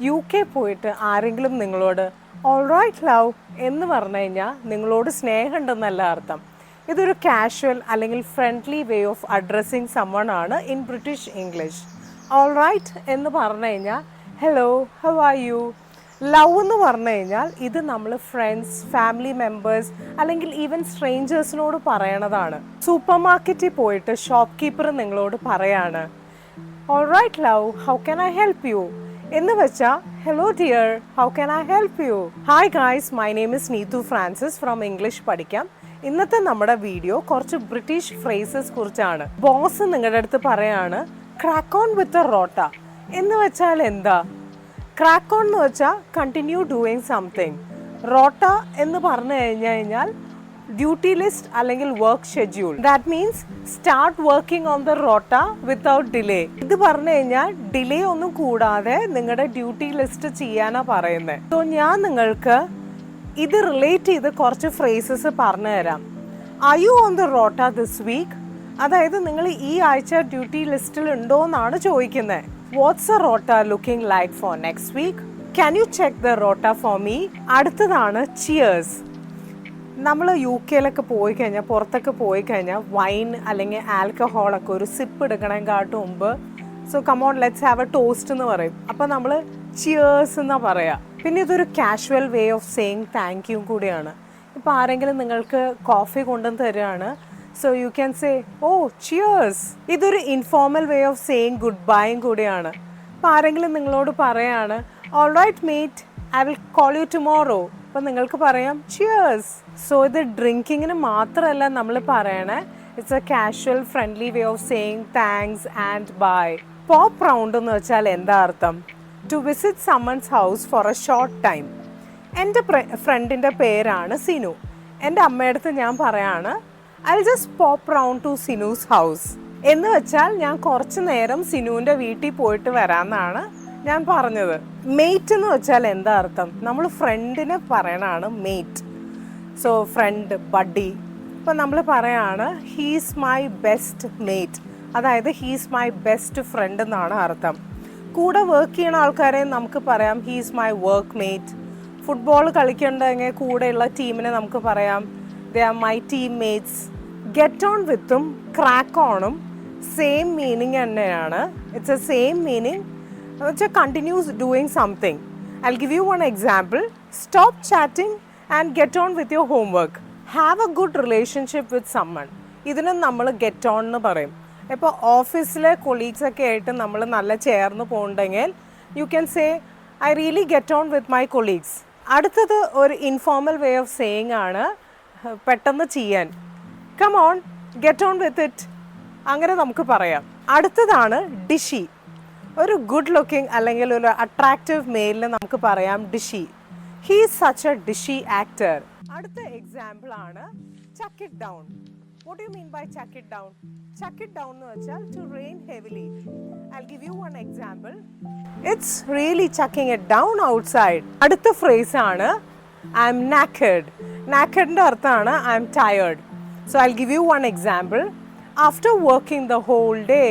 U K പോയിട്ട് ആരെങ്കിലും നിങ്ങളോട് ഓൾറൈറ്റ് ലവ് എന്ന് പറഞ്ഞു കഴിഞ്ഞാൽ നിങ്ങളോട് സ്നേഹമുണ്ടെന്നല്ല അർത്ഥം. ഇതൊരു കാഷ്വൽ അല്ലെങ്കിൽ friendly way of addressing someone ആണ് ഇൻ ബ്രിട്ടീഷ് ഇംഗ്ലീഷ് ഓൾറൈറ്റ് എന്ന് പറഞ്ഞു കഴിഞ്ഞാൽ hello how are you love എന്ന് പറഞ്ഞു കഴിഞ്ഞാൽ ഇത് നമ്മൾ ഫ്രണ്ട്സ് ഫാമിലി മെമ്പേഴ്സ് അല്ലെങ്കിൽ ഈവൻ സ്ട്രേഞ്ചേഴ്സിനോട് പറയണതാണ്. സൂപ്പർ മാർക്കറ്റിൽ പോയിട്ട് ഷോപ്പ് കീപ്പർ നിങ്ങളോട് പറയാണ് alright love how can I help you എന്ന് വെച്ചാൽ hello dear how can I help you hi guys my name is Neethu Francis from English പഠിക്കാം ഇന്നത്തെ നമ്മുടെ വീഡിയോ കുറച്ച് ബ്രിട്ടീഷ് ഫ്രേസസ് കുറിച്ചാണ്. ബോസ് നിങ്ങളുടെ അടുത്ത് പറയാണ് crack on with a rota എന്ന് വെച്ചാൽ എന്താ? ക്രാക്ക് ഓൺ എന്ന് വെച്ചാൽ കണ്ടിന്യൂ ഡൂയിങ് സംതിങ് റോട്ട എന്ന് പറഞ്ഞു കഴിഞ്ഞു കഴിഞ്ഞാൽ ഡ്യൂട്ടി ലിസ്റ്റ് അല്ലെങ്കിൽ work schedule that means start working on the rota without delay ഇത് പറഞ്ഞു കഴിഞ്ഞാൽ ഡിലേ ഒന്നും കൂടാതെ നിങ്ങളുടെ ഡ്യൂട്ടി ലിസ്റ്റ് ചെയ്യാനാ പറയുന്നത് സോ ഞാൻ നിങ്ങൾക്ക് ഇത് റിലേറ്റ് ചെയ്ത് കുറച്ച് ഫ്രേസസ് പറഞ്ഞു തരാം. I you on the rota this week അതായത് നിങ്ങൾ ഈ ആഴ്ച ഡ്യൂട്ടി ലിസ്റ്റിൽ ഉണ്ടോ എന്നാണ് ചോദിക്കുന്നത് what's a rota looking like for next week can you check the rota for me അടുത്തതാണ് ചിയേഴ്സ് നമ്മൾ യു കെയിലൊക്കെ പോയി കഴിഞ്ഞാൽ പുറത്തൊക്കെ പോയി കഴിഞ്ഞാൽ വൈൻ അല്ലെങ്കിൽ ആൽക്കഹോളൊക്കെ ഒരു സിപ്പ് എടുക്കണേക്കാട്ടും മുമ്പ് so come on let's have a toast എന്ന് പറയും. അപ്പോൾ നമ്മൾ ചിയേഴ്സ് എന്നാ പറയാ. പിന്നെ ഇതൊരു casual way of saying thank you കൂടിയാണ്. ഇപ്പോൾ ആരെങ്കിലും നിങ്ങൾക്ക് കോഫി കൊണ്ടുവന്ന് തരികയാണ് so you can say oh cheers ഇതൊരു informal way of saying good ബൈയും കൂടിയാണ്. അപ്പോൾ ആരെങ്കിലും നിങ്ങളോട് പറയാണ് all right meet I will call you tomorrow അപ്പം നിങ്ങൾക്ക് പറയാം ചിയേഴ്സ് സോ ഇത് ഡ്രിങ്കിങ്ങിന് മാത്രമല്ല നമ്മൾ പറയണേ. It's a casual friendly way of saying thanks and bye pop round എന്ന് വെച്ചാൽ എന്താ അർത്ഥം? To visit someone's house for a short time എന്റെ ഫ്രണ്ടിന്റെ പേരാണ് സിനു. എന്റെ അമ്മയടുത്ത് ഞാൻ പറയാണ് I just pop round to Sinu's house എന്ന് വെച്ചാൽ ഞാൻ കുറച്ച് നേരം സിനുവിന്റെ വീട്ടിൽ പോയിട്ട് വരാമെന്നാണ് ഞാൻ പറഞ്ഞത്. മെയ്റ്റ് എന്ന് വെച്ചാൽ എന്താ അർത്ഥം? നമ്മൾ ഫ്രണ്ടിനെ പറയണതാണ് മെയ്റ്റ് സോ ഫ്രണ്ട് ബഡി ഇപ്പം നമ്മൾ പറയാണ് ഹീസ് മൈ ബെസ്റ്റ് മെയ്റ്റ് അതായത് ഹീസ് മൈ ബെസ്റ്റ് ഫ്രണ്ട് എന്നാണ് അർത്ഥം. കൂടെ വർക്ക് ചെയ്യുന്ന ആൾക്കാരെ നമുക്ക് പറയാം he's my work mate football കളിക്കണ്ടെങ്കിൽ കൂടെയുള്ള ടീമിനെ നമുക്ക് പറയാം they are my team mates get on വിത്തും ക്രാക്ക് ഓണും സെയിം മീനിങ് തന്നെയാണ്. ഇറ്റ്സ് എ സെയിം മീനിങ് വെച്ചാൽ continues doing something I give you one example stop chatting and get on with your homework have a good relationship with someone ഇതിനും നമ്മൾ get on എന്ന് പറയും. ഇപ്പോൾ ഓഫീസിലെ കൊളീഗ്സൊക്കെ ആയിട്ട് നമ്മൾ നല്ല ചേർന്ന് പോകണ്ടെങ്കിൽ you can say I really get on with my colleagues അടുത്തത് ഒരു ഇൻഫോർമൽ വേ ഓഫ് സേയിങ് ആണ് പെട്ടെന്ന് ചെയ്യാൻ. Come on get on with it അങ്ങനെ നമുക്ക് പറയാം. അടുത്തതാണ് ഡിഷി ഒരു ഗുഡ് ലുക്കിംഗ് അല്ലെങ്കിൽ ഒരു അട്രാക്റ്റീവ് മെയിലിന് നമുക്ക് പറയാം dishy. He such a dishy actor അടുത്ത എക്സാമ്പിൾ ആണ് chuck it down what you mean by chuck it down chuck it down എന്ന് വെച്ചാൽ to rain heavily I give you one example it's really chucking it down outside അടുത്ത phrase ആണ് I'm knackered നാക്കഡിന്റെ അർത്ഥമാണ് I'm tired so I give you one example after working the whole day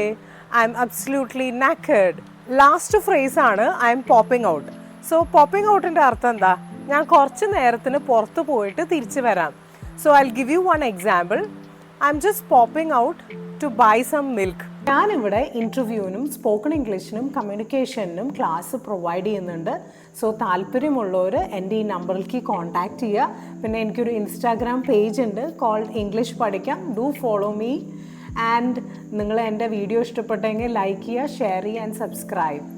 I'm absolutely knackered last phrase ആണ് I'm popping out so popping ഔട്ടിന്റെ അർത്ഥം എന്താ? ഞാൻ കുറച്ച് നേരത്തിന് പുറത്ത് പോയിട്ട് തിരിച്ചു വരാം. So I give you one example I'm just popping out to buy some milk ഞാനിവിടെ ഇന്റർവ്യൂവിനും സ്പോക്കൺ ഇംഗ്ലീഷിനും കമ്മ്യൂണിക്കേഷനും ക്ലാസ് പ്രൊവൈഡ് ചെയ്യുന്നുണ്ട്. സോ താല്പര്യമുള്ളവർ എന്റെ ഈ നമ്പറിലേക്ക് കോൺടാക്റ്റ് ചെയ്യുക. പിന്നെ എനിക്കൊരു ഇൻസ്റ്റാഗ്രാം പേജ് ഉണ്ട് കോൾഡ് ഇംഗ്ലീഷ് പഠിക്കാം ഡു ഫോളോ മീ ആൻഡ് നിങ്ങൾ എന്റെ വീഡിയോ ഇഷ്ടപ്പെട്ടെങ്കിൽ ലൈക്ക് ചെയ്യുക ഷെയർ ചെയ്യുക ആൻഡ് സബ്സ്ക്രൈബ്.